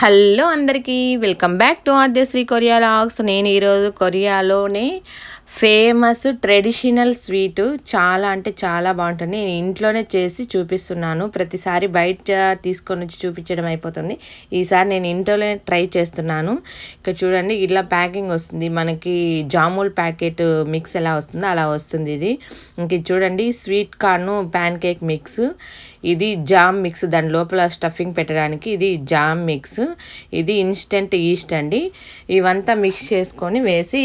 Hello అందరికీ welcome back to Aadyasri Korea vlogs. నేను ఈరోజు కొరియాలోనే ఫేమస్ ట్రెడిషనల్ స్వీట్ చాలా అంటే చాలా బాగుంటుంది. నేను ఇంట్లోనే చేసి చూపిస్తున్నాను. ప్రతిసారి బయట తీసుకొని వచ్చి చూపించడం అయిపోతుంది. ఈసారి నేను ఇంట్లోనే ట్రై చేస్తున్నాను. ఇక చూడండి ఇలా ప్యాకింగ్ వస్తుంది. మనకి జాముల్ ప్యాకెట్ మిక్స్ ఎలా వస్తుందో అలా వస్తుంది ఇది. ఇంక చూడండి sweet corn pancake mix. ఇది జామ్ మిక్స్ దాని లోపల స్టఫింగ్ పెట్టడానికి ఇది జామ్ మిక్స్. ఇది ఇన్స్టెంట్ ఈస్ట్ అండి. ఇవంతా మిక్స్ చేసుకొని వేసి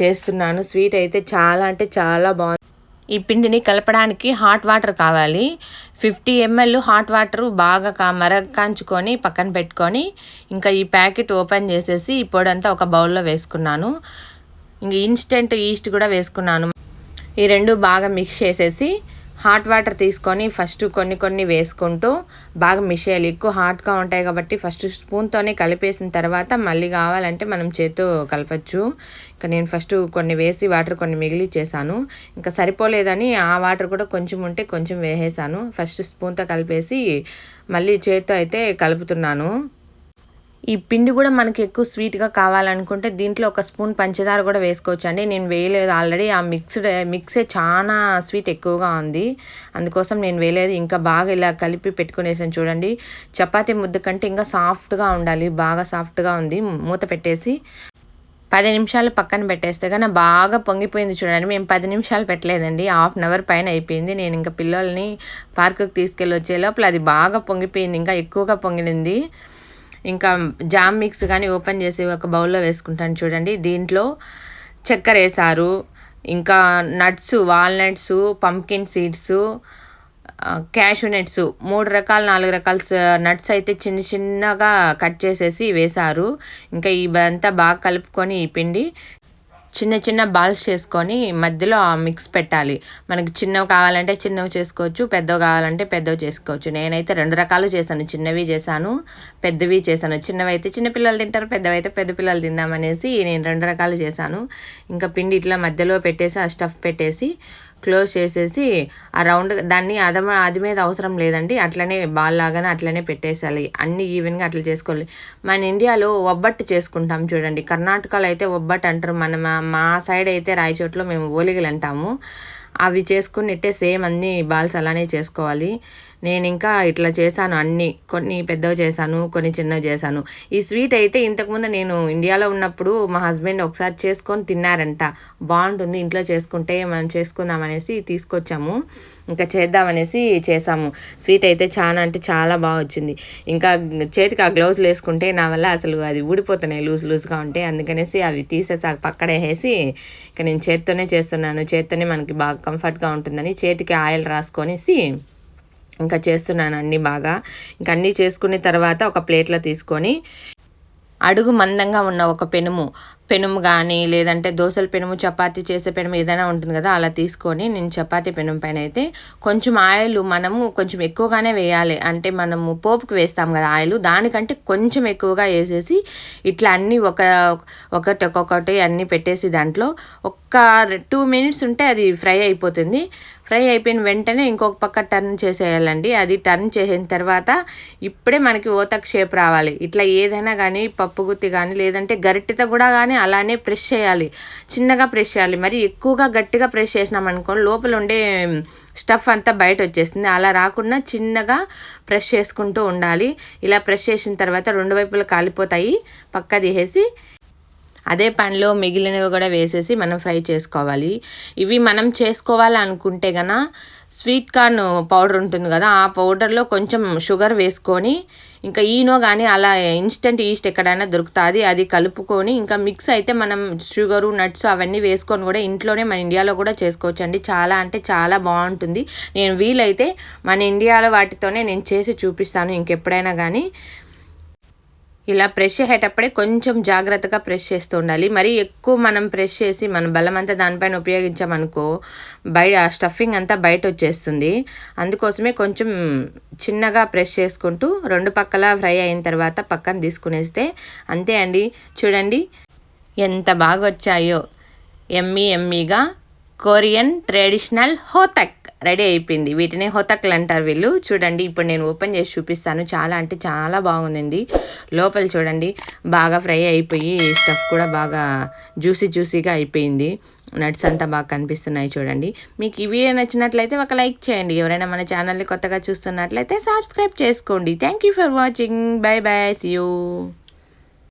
చేస్తున్నాను. స్వీట్ అయితే చాలా అంటే చాలా బాగుంది. ఈ పిండిని కలపడానికి హాట్ వాటర్ కావాలి. ఫిఫ్టీ ఎంఎల్ హాట్ వాటర్ బాగా కా మరకాంచుకొని పక్కన పెట్టుకొని ఇంకా ఈ ప్యాకెట్ ఓపెన్ చేసేసి ఈ పొడి అంతా ఒక బౌల్లో వేసుకున్నాను. ఇంక ఇన్స్టెంట్ ఈస్ట్ కూడా వేసుకున్నాను. ఈ రెండు బాగా మిక్స్ చేసేసి హాట్ వాటర్ తీసుకొని ఫస్ట్ కొన్ని కొన్ని వేసుకుంటూ బాగా మిషేయాలి. ఎక్కువ హాట్గా ఉంటాయి కాబట్టి ఫస్ట్ స్పూన్తోనే కలిపేసిన తర్వాత మళ్ళీ కావాలంటే మనం చేతితో కలపచ్చు. ఇంకా నేను ఫస్ట్ కొన్ని వేసి వాటర్ కొన్ని మిగిలి చేశాను. ఇంకా సరిపోలేదని ఆ వాటర్ కూడా కొంచెం ఉంటే కొంచెం వేసేసాను. ఫస్ట్ స్పూన్తో కలిపేసి మళ్ళీ చేతితో అయితే కలుపుతున్నాను. ఈ పిండి కూడా మనకి ఎక్కువ స్వీట్గా కావాలనుకుంటే దీంట్లో ఒక స్పూన్ పంచదార కూడా వేసుకోవచ్చు అండి నేను వేయలేదు ఆల్రెడీ ఆ మిక్స్డ్ మిక్సే చాలా స్వీట్ ఎక్కువగా ఉంది. అందుకోసం నేను వేయలేదు. ఇంకా బాగా ఇలా కలిపి పెట్టుకునేసాను చూడండి. చపాతీ ముద్ద కంటే ఇంకా సాఫ్ట్గా ఉండాలి. బాగా సాఫ్ట్గా ఉంది. మూత పెట్టేసి పది నిమిషాలు పక్కన పెట్టేస్తే కానీ బాగా పొంగిపోయింది చూడండి. మేము పది నిమిషాలు పెట్టలేదండి. హాఫ్ అన్ అవర్ పైన అయిపోయింది. నేను ఇంకా పిల్లల్ని పార్కుకి తీసుకెళ్ళి వచ్చే లోపల అది బాగా పొంగిపోయింది. ఇంకా ఎక్కువగా పొంగినింది. ఇంకా జామ్ మిక్స్ కానీ ఓపెన్ చేసి ఒక బౌల్లో వేసుకుంటాను చూడండి. దీంట్లో చక్కెర వేసారు. ఇంకా nuts walnuts pumpkin seeds cashew nuts మూడు రకాల నాలుగు రకాల నట్స్ అయితే చిన్న చిన్నగా కట్ చేసేసి వేశారు ఇంకా ఇవంతా బాగా కలుపుకొని ఈ పిండి చిన్న చిన్న బాల్స్ చేసుకొని మధ్యలో మిక్స్ పెట్టాలి. మనకి చిన్నవి కావాలంటే చిన్నవి చేసుకోవచ్చు పెద్దవి కావాలంటే పెద్దవి చేసుకోవచ్చు. నేనైతే రెండు రకాలు చేశాను. చిన్నవి చేశాను పెద్దవి చేశాను. చిన్నవి అయితే చిన్నపిల్లలు తింటారు పెద్దవి అయితే పెద్ద పిల్లలు తిందామనేసి నేను రెండు రకాలు చేశాను. ఇంకా పిండి ఇట్లా మధ్యలో పెట్టేసి ఆ స్టఫ్ పెట్టేసి క్లోజ్ చేసేసి ఆ రౌండ్ దాన్ని అద అది మీద అవసరం లేదండి. అట్లనే బాల్ లాగానే అట్లనే పెట్టేసాలి అన్ని ఈవెన్గా అట్లా చేసుకోవాలి. మన ఇండియాలో ఒబ్బట్టు చేసుకుంటాం చూడండి. కర్ణాటకలో అయితే ఒబ్బట్టు అంటారు. మన మా సైడ్ అయితే రాయచోట్లో మేము ఓలిగలు అంటాము. అవి చేసుకున్నట్టే సేమ్ అన్ని బాల్స్ అలానే చేసుకోవాలి. నేను ఇంకా ఇట్లా చేశాను అన్నీ కొన్ని పెద్దవి చేశాను కొన్ని చిన్నవి చేశాను. ఈ స్వీట్ అయితే ఇంతకుముందు నేను ఇండియాలో ఉన్నప్పుడు మా హస్బెండ్ ఒకసారి చేసుకొని తిన్నారంట. బాగుంటుంది ఇంట్లో చేసుకుంటే మనం చేసుకుందాం అనేసి తీసుకొచ్చాము. ఇంకా చేద్దామనేసి చేసాము స్వీట్ అయితే చాలా అంటే చాలా బాగా వచ్చింది. ఇంకా చేతికి ఆ గ్లౌజ్లు వేసుకుంటే నా వల్ల అసలు అది ఊడిపోతున్నాయి లూజ్ లూజ్గా ఉంటే. అందుకనేసి అవి తీసేసి పక్కనే వేసి ఇక నేను చేత్తోనే చేస్తున్నాను. చేత్తోనే మనకి బాగా కంఫర్ట్గా ఉంటుందని చేతికి ఆయిల్ రాసుకొనేసి ఇంకా చేస్తున్నాను అన్నీ బాగా. ఇంకా అన్నీ చేసుకున్న తర్వాత ఒక ప్లేట్లో తీసుకొని అడుగు మందంగా ఉన్న ఒక పెనుము పెనుము కానీ లేదంటే దోశల పెనుము చపాతీ చేసే పెనుము ఏదైనా ఉంటుంది కదా అలా తీసుకొని నేను చపాతీ పెనుము పైన అయితే కొంచెం ఆయిల్ మనము కొంచెం ఎక్కువగానే వేయాలి. అంటే మనము పోపుకి వేస్తాం కదా ఆయిల్ దానికంటే కొంచెం ఎక్కువగా వేసేసి ఇట్లా అన్నీ ఒక ఒకటి ఒక్కొక్కటి అన్నీ పెట్టేసి దాంట్లో ఒక్క టూ మినిట్స్ ఉంటే అది ఫ్రై అయిపోతుంది. ఫ్రై అయిపోయిన వెంటనే ఇంకొక పక్క టర్న్ చేసేయాలండి. అది టర్న్ చేసిన తర్వాత ఇప్పుడే మనకి ఓతకు షేప్ రావాలి. ఇట్లా ఏదైనా కానీ పప్పు గుత్తి కానీ లేదంటే గరిటెతో కూడా కానీ అలానే ప్రెస్ చేయాలి. చిన్నగా ప్రెస్ చేయాలి. మరి ఎక్కువగా గట్టిగా ప్రెస్ చేసినాం అనుకో లోపల ఉండే స్టఫ్ అంతా బయట వచ్చేస్తుంది. అలా రాకుండా చిన్నగా ప్రెస్ చేసుకుంటూ ఉండాలి. ఇలా ప్రెస్ చేసిన తర్వాత రెండు వైపులు కాలిపోతాయి. పక్క తీసేసి అదే పనిలో మిగిలినవి కూడా వేసేసి మనం ఫ్రై చేసుకోవాలి. ఇవి మనం చేసుకోవాలనుకుంటే గన స్వీట్ కార్న్ పౌడర్ ఉంటుంది కదా ఆ పౌడర్లో కొంచెం షుగర్ వేసుకొని ఇంకా ఈనో కానీ అలా ఇన్స్టెంట్ ఈస్ట్ ఎక్కడైనా దొరుకుతుంది అది కలుపుకొని ఇంకా మిక్స్ అయితే మనం షుగరు నట్స్ అవన్నీ వేసుకొని కూడా ఇంట్లోనే మన ఇండియాలో కూడా చేసుకోవచ్చు అండి చాలా అంటే చాలా బాగుంటుంది. నేను వీలైతే మన ఇండియాలో వాటితోనే నేను చేసి చూపిస్తాను ఇంకెప్పుడైనా కానీ ఇలా ప్రెష్ అయ్యేటప్పుడే కొంచెం జాగ్రత్తగా ప్రెష్ చేస్తూ ఉండాలి. మరి ఎక్కువ మనం ప్రెష్ చేసి మన బలం అంతా దానిపైన ఉపయోగించామనుకో బయట స్టఫింగ్ అంతా బయట వచ్చేస్తుంది అందుకోసమే కొంచెం చిన్నగా ప్రెష్ చేసుకుంటూ రెండు పక్కల ఫ్రై అయిన తర్వాత పక్కన తీసుకునేస్తే అంతే అండి. చూడండి ఎంత బాగా వచ్చాయో ఎమ్మీ ఎమ్మీగా కొరియన్ ట్రెడిషనల్ హోతక్. రెడీ అయిపోయింది. వీటిని హొతక్లు అంటారు వీళ్ళు. చూడండి ఇప్పుడు నేను ఓపెన్ చేసి చూపిస్తాను. చాలా అంటే చాలా బాగుంది లోపల చూడండి బాగా ఫ్రై అయిపోయి స్టఫ్ కూడా బాగా జ్యూసీ జ్యూసీగా అయిపోయింది. నట్స్ అంతా బాగా కనిపిస్తున్నాయి చూడండి. మీకు ఈ వీడియో నచ్చినట్లయితే ఒక లైక్ చేయండి. ఎవరైనా మన ఛానల్ని కొత్తగా చూస్తున్నట్లయితే సబ్స్క్రైబ్ చేసుకోండి. Thank you for watching bye bye see you